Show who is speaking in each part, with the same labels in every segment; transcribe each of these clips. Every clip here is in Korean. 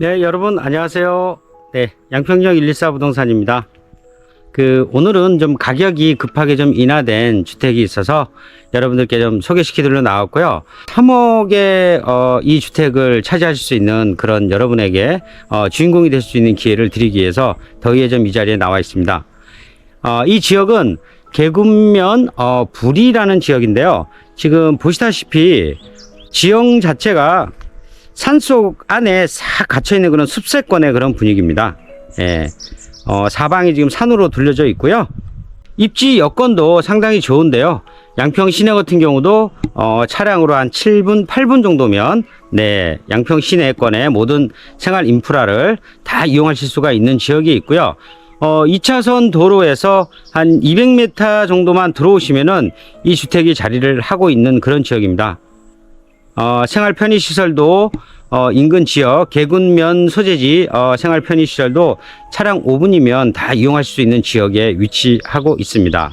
Speaker 1: 네, 여러분 안녕하세요. 네, 양평역 114 부동산입니다. 그 오늘은 좀 가격이 급하게 좀 인하된 주택이 있어서 여러분들께 좀 소개시키도록 나왔고요. 3억에 어, 이 주택을 차지하실 수 있는 그런 여러분에게 어, 주인공이 될 수 있는 기회를 드리기 위해서 더위에 좀 이 자리에 나와 있습니다. 어, 이 지역은 계군면 어, 불이라는 지역인데요. 지금 보시다시피 지형 자체가 산속 안에 싹 갇혀 있는 그런 숲세권의 그런 분위기입니다. 예. 어, 사방이 지금 산으로 둘려져 있고요. 입지 여건도 상당히 좋은데요. 양평 시내 같은 경우도 어, 차량으로 한 7분, 8분 정도면 네, 양평 시내권의 모든 생활 인프라를 다 이용하실 수가 있는 지역이 있고요. 어, 2차선 도로에서 한 200m 정도만 들어오시면은 이 주택이 자리를 하고 있는 그런 지역입니다. 어, 생활 편의 시설도 어, 인근 지역 개군면 소재지 어, 생활 편의 시설도 차량 5분이면 다 이용할 수 있는 지역에 위치하고 있습니다.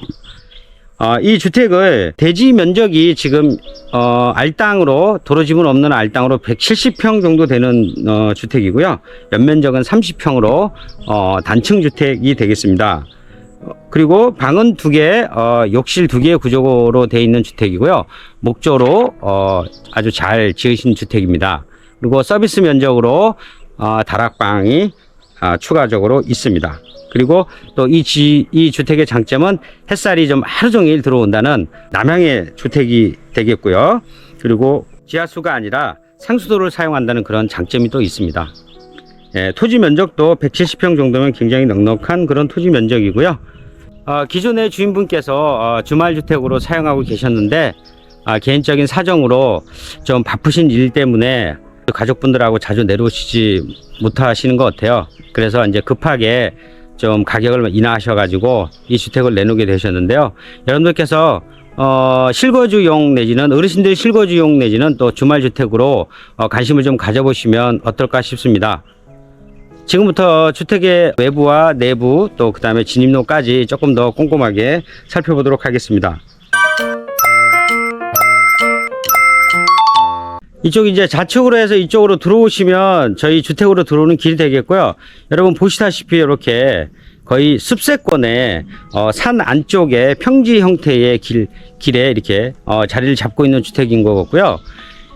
Speaker 1: 어, 이 주택을 대지 면적이 지금 어, 알땅으로 도로 지분 없는 알땅으로 170평 정도 되는 어, 주택이고요. 연면적은 30평으로 어, 단층 주택이 되겠습니다. 어, 그리고 방은 두 개, 어, 욕실 두 개의 구조로 되어 있는 주택이고요. 목조로 어, 아주 잘 지으신 주택입니다. 그리고 서비스 면적으로 어, 다락방이 아, 추가적으로 있습니다. 그리고 또 이 이 주택의 장점은 햇살이 좀 하루 종일 들어온다는 남향의 주택이 되겠고요. 그리고 지하수가 아니라 상수도를 사용한다는 그런 장점이 또 있습니다. 예, 토지 면적도 170평 정도면 굉장히 넉넉한 그런 토지 면적이고요. 어, 기존의 주인분께서 어, 주말주택으로 사용하고 계셨는데 아, 개인적인 사정으로 좀 바쁘신 일 때문에 가족분들하고 자주 내려오시지 못하시는 것 같아요. 그래서 이제 급하게 좀 가격을 인하하셔가지고 이 주택을 내놓게 되셨는데요. 여러분들께서 어, 실거주용 내지는 어르신들 실거주용 내지는 또 주말주택으로 어, 관심을 좀 가져보시면 어떨까 싶습니다. 지금부터 주택의 외부와 내부 또 그 다음에 진입로까지 조금 더 꼼꼼하게 살펴보도록 하겠습니다. 이쪽 이제 좌측으로 해서 이쪽으로 들어오시면 저희 주택으로 들어오는 길이 되겠고요. 여러분 보시다시피 이렇게 거의 숲세권에 어, 산 안쪽에 평지 형태의 길, 길에 이렇게 어, 자리를 잡고 있는 주택인 것 같고요.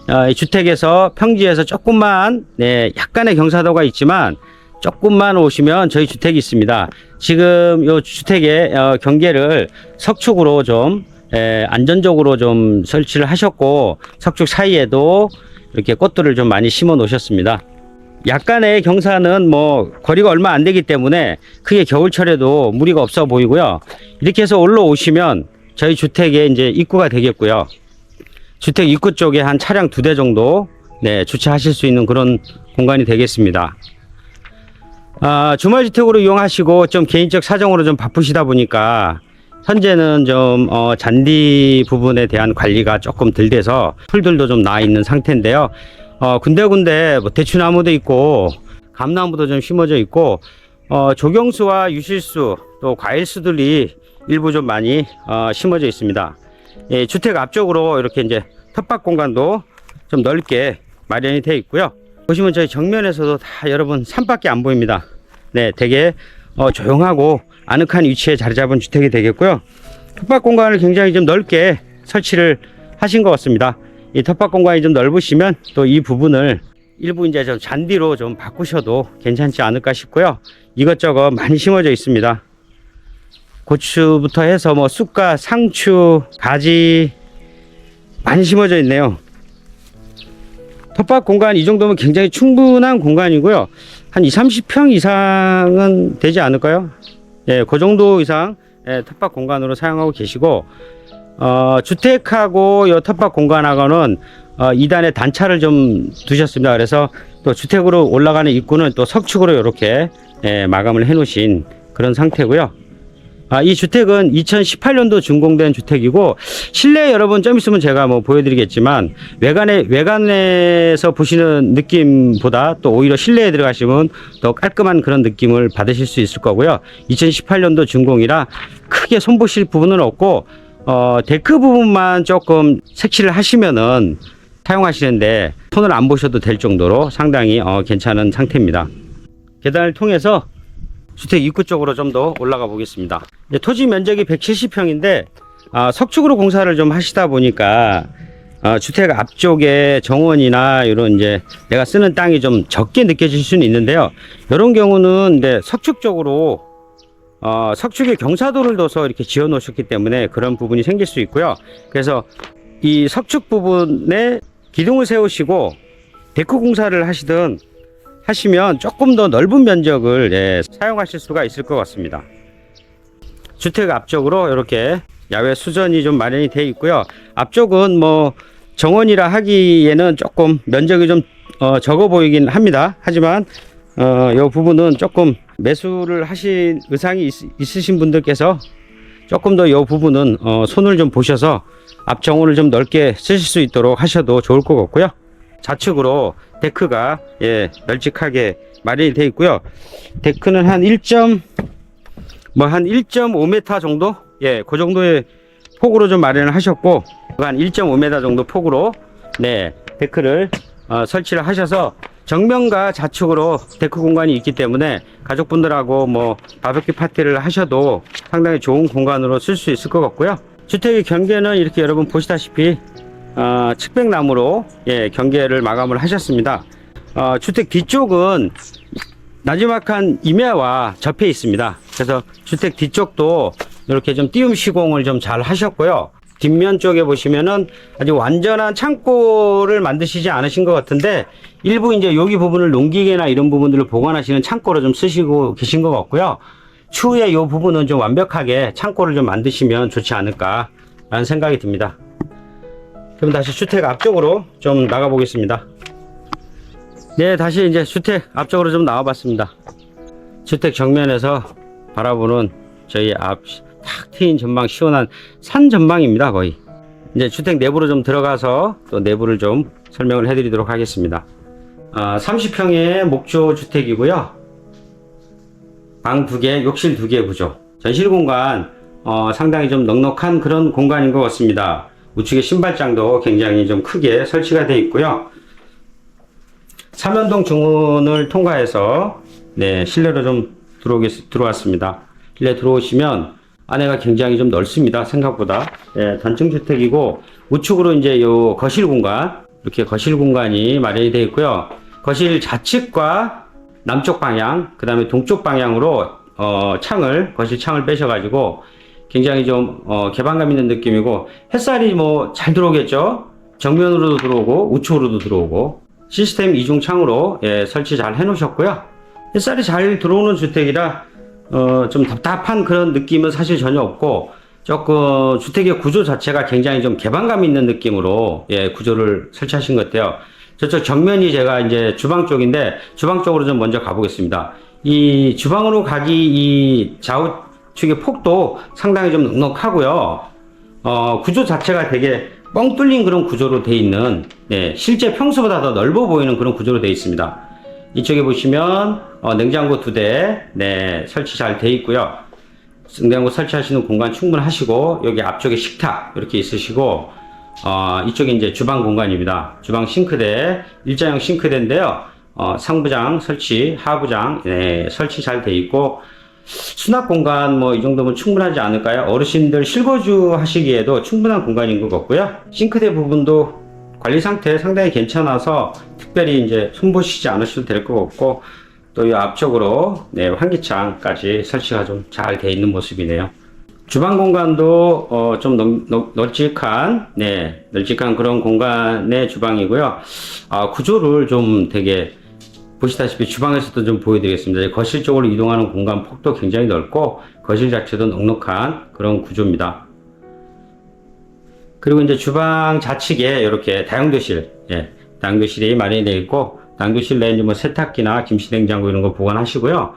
Speaker 1: 어, 이 주택에서 평지에서 조금만 네, 약간의 경사도가 있지만 조금만 오시면 저희 주택이 있습니다. 지금 이 주택의 어, 경계를 석축으로 좀 에, 안전적으로 좀 설치를 하셨고 석축 사이에도 이렇게 꽃들을 좀 많이 심어 놓으셨습니다. 약간의 경사는 뭐 거리가 얼마 안 되기 때문에 크게 겨울철에도 무리가 없어 보이고요. 이렇게 해서 올라오시면 저희 주택의 이제 입구가 되겠고요. 주택 입구 쪽에 한 차량 두 대 정도 네, 주차하실 수 있는 그런 공간이 되겠습니다. 아, 주말 주택으로 이용하시고 좀 개인적 사정으로 좀 바쁘시다 보니까 현재는 좀 어, 잔디 부분에 대한 관리가 조금 덜 돼서 풀들도 좀 나 있는 상태인데요. 어, 군데군데 뭐 대추나무도 있고 감나무도 좀 심어져 있고 어, 조경수와 유실수 또 과일수들이 일부 좀 많이 어, 심어져 있습니다. 예, 주택 앞쪽으로 이렇게 이제 텃밭 공간도 좀 넓게 마련이 되어 있고요. 보시면 저희 정면에서도 다 여러분 산밖에 안 보입니다. 네, 되게 어, 조용하고 아늑한 위치에 자리 잡은 주택이 되겠고요. 텃밭 공간을 굉장히 좀 넓게 설치를 하신 것 같습니다. 이 텃밭 공간이 좀 넓으시면 또 이 부분을 일부 이제 좀 잔디로 좀 바꾸셔도 괜찮지 않을까 싶고요. 이것저것 많이 심어져 있습니다. 고추부터 해서 뭐 쑥과 상추, 가지 많이 심어져 있네요. 텃밭 공간 이 정도면 굉장히 충분한 공간이고요. 한 2, 30평 이상은 되지 않을까요? 예, 그 정도 이상 예, 텃밭 공간으로 사용하고 계시고 어, 주택하고 요 텃밭 공간하고는 어, 2단의 단차를 좀 두셨습니다. 그래서 또 주택으로 올라가는 입구는 또 석축으로 이렇게 예, 마감을 해 놓으신 그런 상태고요. 아, 이 주택은 2018년도 준공된 주택이고 실내 여러분 좀 있으면 제가 뭐 보여드리겠지만 외관에 외관에서 보시는 느낌보다 또 오히려 실내에 들어가시면 더 깔끔한 그런 느낌을 받으실 수 있을 거고요. 2018년도 준공이라 크게 손보실 부분은 없고 어, 데크 부분만 조금 색칠을 하시면은 사용하시는데 손을 안 보셔도 될 정도로 상당히 어, 괜찮은 상태입니다. 계단을 통해서 주택 입구 쪽으로 좀 더 올라가 보겠습니다. 토지 면적이 170평인데 아, 석축으로 공사를 좀 하시다 보니까 어, 주택 앞쪽에 정원이나 이런 이제 내가 쓰는 땅이 좀 적게 느껴질 수는 있는데요. 이런 경우는 이제 석축 쪽으로 어, 석축에 경사도를 둬서 이렇게 지어 놓으셨기 때문에 그런 부분이 생길 수 있고요. 그래서 이 석축 부분에 기둥을 세우시고 데크 공사를 하시든 하시면 조금 더 넓은 면적을 예, 사용하실 수가 있을 것 같습니다. 주택 앞쪽으로 이렇게 야외 수전이 좀 마련이 되어 있고요. 앞쪽은 뭐 정원이라 하기에는 조금 면적이 좀 어, 적어 보이긴 합니다. 하지만 어, 이 부분은 조금 매수를 하신 의상이 있, 있으신 분들께서 조금 더 이 부분은 어, 손을 좀 보셔서 앞 정원을 좀 넓게 쓰실 수 있도록 하셔도 좋을 것 같고요. 좌측으로 데크가 예, 널찍하게 마련이 되어 있고요. 데크는 한 1. 뭐한 1.5m 정도? 예, 그 정도의 폭으로 좀 마련을 하셨고 한 1.5m 정도 폭으로 네, 데크를 어, 설치를 하셔서 정면과 좌측으로 데크 공간이 있기 때문에 가족분들하고 뭐 바베큐 파티를 하셔도 상당히 좋은 공간으로 쓸 수 있을 것 같고요. 주택의 경계는 이렇게 여러분 보시다시피 어, 측백나무로 예, 경계를 마감을 하셨습니다. 어, 주택 뒤쪽은 나지막한 임야와 접해 있습니다. 그래서 주택 뒤쪽도 이렇게 좀 띄움 시공을 좀 잘 하셨고요. 뒷면 쪽에 보시면은 아직 완전한 창고를 만드시지 않으신 것 같은데 일부 이제 여기 부분을 농기계나 이런 부분들을 보관하시는 창고로 좀 쓰시고 계신 것 같고요. 추후에 이 부분은 좀 완벽하게 창고를 좀 만드시면 좋지 않을까라는 생각이 듭니다. 그럼 다시 주택 앞쪽으로 좀 나가 보겠습니다. 네, 다시 이제 주택 앞쪽으로 좀 나와 봤습니다. 주택 정면에서 바라보는 저희 앞 탁 트인 전망 시원한 산 전망입니다, 거의. 이제 주택 내부로 좀 들어가서 또 내부를 좀 설명을 해 드리도록 하겠습니다. 아, 30평의 목조 주택이고요. 방두 개, 욕실 두개 구조. 전실 공간 어, 상당히 좀 넉넉한 그런 공간인 것 같습니다. 우측에 신발장도 굉장히 좀 크게 설치가 되어 있고요. 삼연동 중문을 통과해서 네, 실내로 좀 들어오겠, 들어왔습니다. 실내 들어오시면 안에가 굉장히 좀 넓습니다. 생각보다. 예, 단층 주택이고 우측으로 이제 요 거실 공간 이렇게 거실 공간이 마련이 되어 있고요. 거실 좌측과 남쪽 방향, 그 다음에 동쪽 방향으로 어, 창을 거실 창을 빼셔가지고 굉장히 좀 어, 개방감 있는 느낌이고 햇살이 뭐 잘 들어오겠죠. 정면으로도 들어오고 우측으로도 들어오고 시스템 이중 창으로 예, 설치 잘 해놓으셨고요. 햇살이 잘 들어오는 주택이라 어, 좀 답답한 그런 느낌은 사실 전혀 없고 조금 주택의 구조 자체가 굉장히 좀 개방감 있는 느낌으로 예, 구조를 설치하신 것 같아요. 저쪽 정면이 제가 이제 주방 쪽인데 주방 쪽으로 좀 먼저 가보겠습니다. 이 주방으로 가기 이 좌우 측의 폭도 상당히 좀 넉넉하고요. 어, 구조 자체가 되게 뻥 뚫린 그런 구조로 돼 있는 네, 실제 평소보다 더 넓어 보이는 그런 구조로 되어 있습니다. 이쪽에 보시면 어, 냉장고 두대 네, 설치 잘 돼 있고요. 냉장고 설치하시는 공간 충분하시고 여기 앞쪽에 식탁 이렇게 있으시고 어, 이쪽에 이제 주방 공간입니다. 주방 싱크대 일자형 싱크대인데요. 어, 상부장 설치, 하부장 네, 설치 잘 돼 있고 수납 공간 뭐 이 정도면 충분하지 않을까요? 어르신들 실거주 하시기에도 충분한 공간인 것 같고요. 싱크대 부분도 관리 상태 상당히 괜찮아서 특별히 이제 손보시지 않으셔도 될 것 같고 또 이 앞쪽으로 네, 환기창까지 설치가 좀 잘 돼 있는 모습이네요. 주방 공간도 어, 좀 넉, 넉, 널찍한 네 널찍한 그런 공간의 주방이고요. 아, 구조를 좀 되게 보시다시피 주방에서도 좀 보여드리겠습니다. 거실 쪽으로 이동하는 공간 폭도 굉장히 넓고 거실 자체도 넉넉한 그런 구조입니다. 그리고 이제 주방 좌측에 이렇게 다용도실, 예, 다용도실이 마련이 되어 있고 다용도실 내에 뭐 세탁기나 김치냉장고 이런 거 보관하시고요.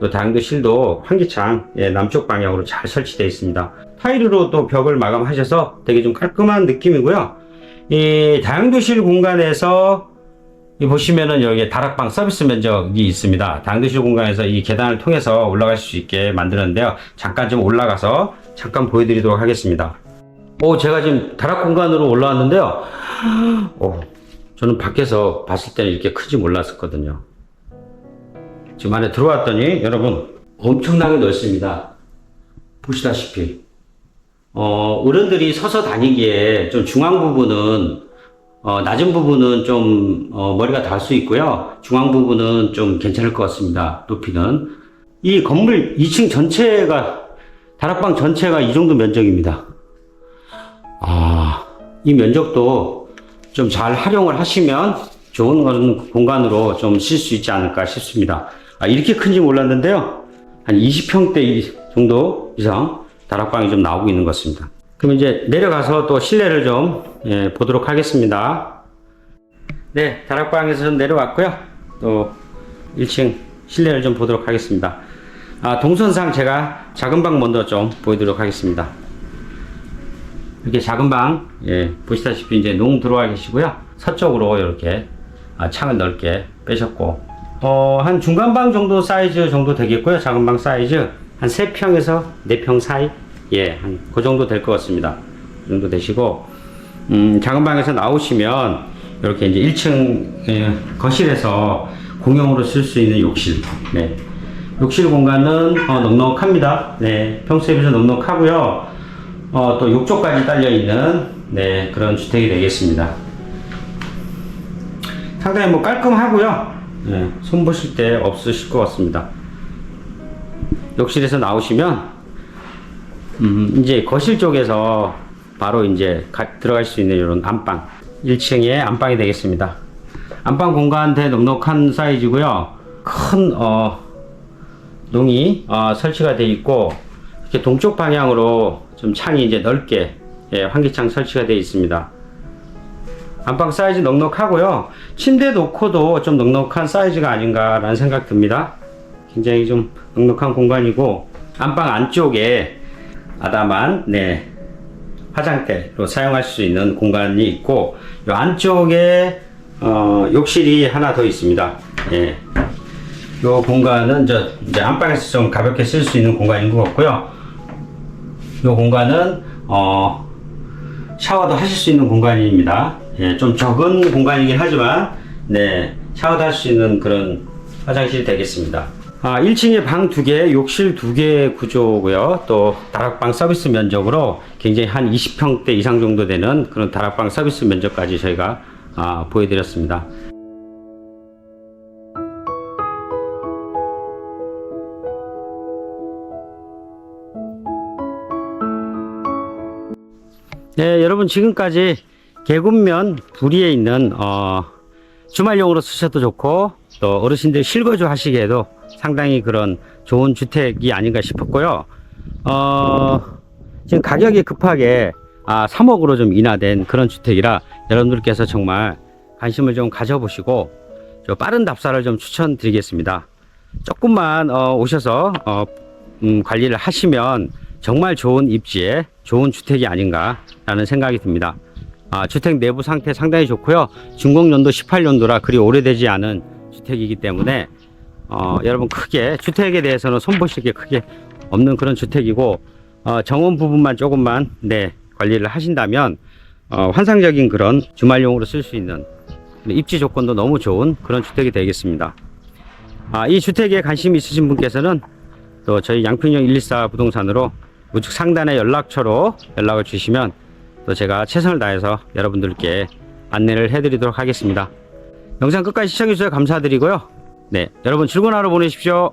Speaker 1: 또 다용도실도 환기창 예, 남쪽 방향으로 잘 설치되어 있습니다. 타일로 또 벽을 마감하셔서 되게 좀 깔끔한 느낌이고요. 이 다용도실 공간에서 이 보시면은 여기 다락방 서비스 면적이 있습니다. 당도실 공간에서 이 계단을 통해서 올라갈 수 있게 만드는데요. 잠깐 좀 올라가서 잠깐 보여드리도록 하겠습니다. 오, 제가 지금 다락 공간으로 올라왔는데요. 오, 저는 밖에서 봤을 때는 이렇게 크지 몰랐었거든요. 지금 안에 들어왔더니 여러분 엄청나게 넓습니다. 보시다시피 어, 어른들이 서서 다니기에 좀 중앙 부분은 어, 낮은 부분은 좀 어, 머리가 닿을 수 있고요. 중앙 부분은 좀 괜찮을 것 같습니다. 높이는 이 건물 2층 전체가 다락방 전체가 이 정도 면적입니다. 아, 이 면적도 좀 잘 활용을 하시면 좋은 공간으로 좀쓸수 있지 않을까 싶습니다. 아, 이렇게 큰지 몰랐는데요. 한 20평대 정도 이상 다락방이 좀 나오고 있는 것 같습니다. 그럼 이제 내려가서 또 실내를 좀 예, 보도록 하겠습니다. 네, 다락방에서 좀 내려왔고요. 또 1층 실내를 좀 보도록 하겠습니다. 아, 동선상 제가 작은 방 먼저 좀 보여드리도록 하겠습니다. 이렇게 작은 방, 예, 보시다시피 이제 농 들어와 계시고요. 서쪽으로 이렇게 아, 창을 넓게 빼셨고, 어, 한 중간 방 정도 사이즈 정도 되겠고요. 작은 방 사이즈. 한 3평에서 4평 사이? 예, 한 그 정도 될 것 같습니다. 그 정도 되시고, 음, 작은 방에서 나오시면 이렇게 이제 1층 예, 거실에서 공용으로 쓸 수 있는 욕실. 네. 욕실 공간은 어, 넉넉합니다. 네. 평소에 비해서 넉넉하고요. 어, 또 욕조까지 딸려 있는 네, 그런 주택이 되겠습니다. 상당히 뭐 깔끔하고요. 네, 손 보실 때 없으실 것 같습니다. 욕실에서 나오시면 음, 이제 거실 쪽에서 바로 이제 가- 들어갈 수 있는 이런 안방 1층에 안방이 되겠습니다. 안방 공간 대 넉넉한 사이즈고요. 큰 어, 농이 어, 설치가 되어 있고 이렇게 동쪽 방향으로 좀 창이 이제 넓게 예, 환기창 설치가 되어 있습니다. 안방 사이즈 넉넉하고요. 침대 놓고도 좀 넉넉한 사이즈가 아닌가라는 생각 듭니다. 굉장히 좀 넉넉한 공간이고 안방 안쪽에 아담한 네, 화장대로 사용할 수 있는 공간이 있고 이 안쪽에 어, 욕실이 하나 더 있습니다. 예. 이 공간은 저 이제 안방에서 좀 가볍게 쓸 수 있는 공간인 것 같고요. 이 공간은 어, 샤워도 하실 수 있는 공간입니다. 예, 좀 적은 공간이긴 하지만 네 샤워도 할 수 있는 그런 화장실이 되겠습니다. 아, 1층에 방 2개, 욕실 2개 구조고요. 또 다락방 서비스 면적으로 굉장히 한 20평대 이상 정도 되는 그런 다락방 서비스 면적까지 저희가 아, 보여드렸습니다. 네, 여러분 지금까지 계곡면 부리에 있는 어, 주말용으로 쓰셔도 좋고 또 어르신들 실거주 하시기에도 상당히 그런 좋은 주택이 아닌가 싶었고요. 어, 지금 가격이 급하게 아, 3억으로 좀 인하된 그런 주택이라 여러분들께서 정말 관심을 좀 가져보시고 좀 빠른 답사를 좀 추천드리겠습니다. 조금만 어, 오셔서 어, 음, 관리를 하시면 정말 좋은 입지에 좋은 주택이 아닌가라는 생각이 듭니다. 아, 주택 내부 상태 상당히 좋고요. 준공연도 18년도라 그리 오래되지 않은 주택이기 때문에 어, 여러분 크게 주택에 대해서는 손보실 게 크게 없는 그런 주택이고 어, 정원 부분만 조금만 네, 관리를 하신다면 어, 환상적인 그런 주말용으로 쓸 수 있는 입지 조건도 너무 좋은 그런 주택이 되겠습니다. 아, 이 주택에 관심 있으신 분께서는 또 저희 양평역 114 부동산으로 우측 상단의 연락처로 연락을 주시면 또 제가 최선을 다해서 여러분들께 안내를 해드리도록 하겠습니다. 영상 끝까지 시청해주셔서 감사드리고요. 네, 여러분 즐거운 하루 보내십시오.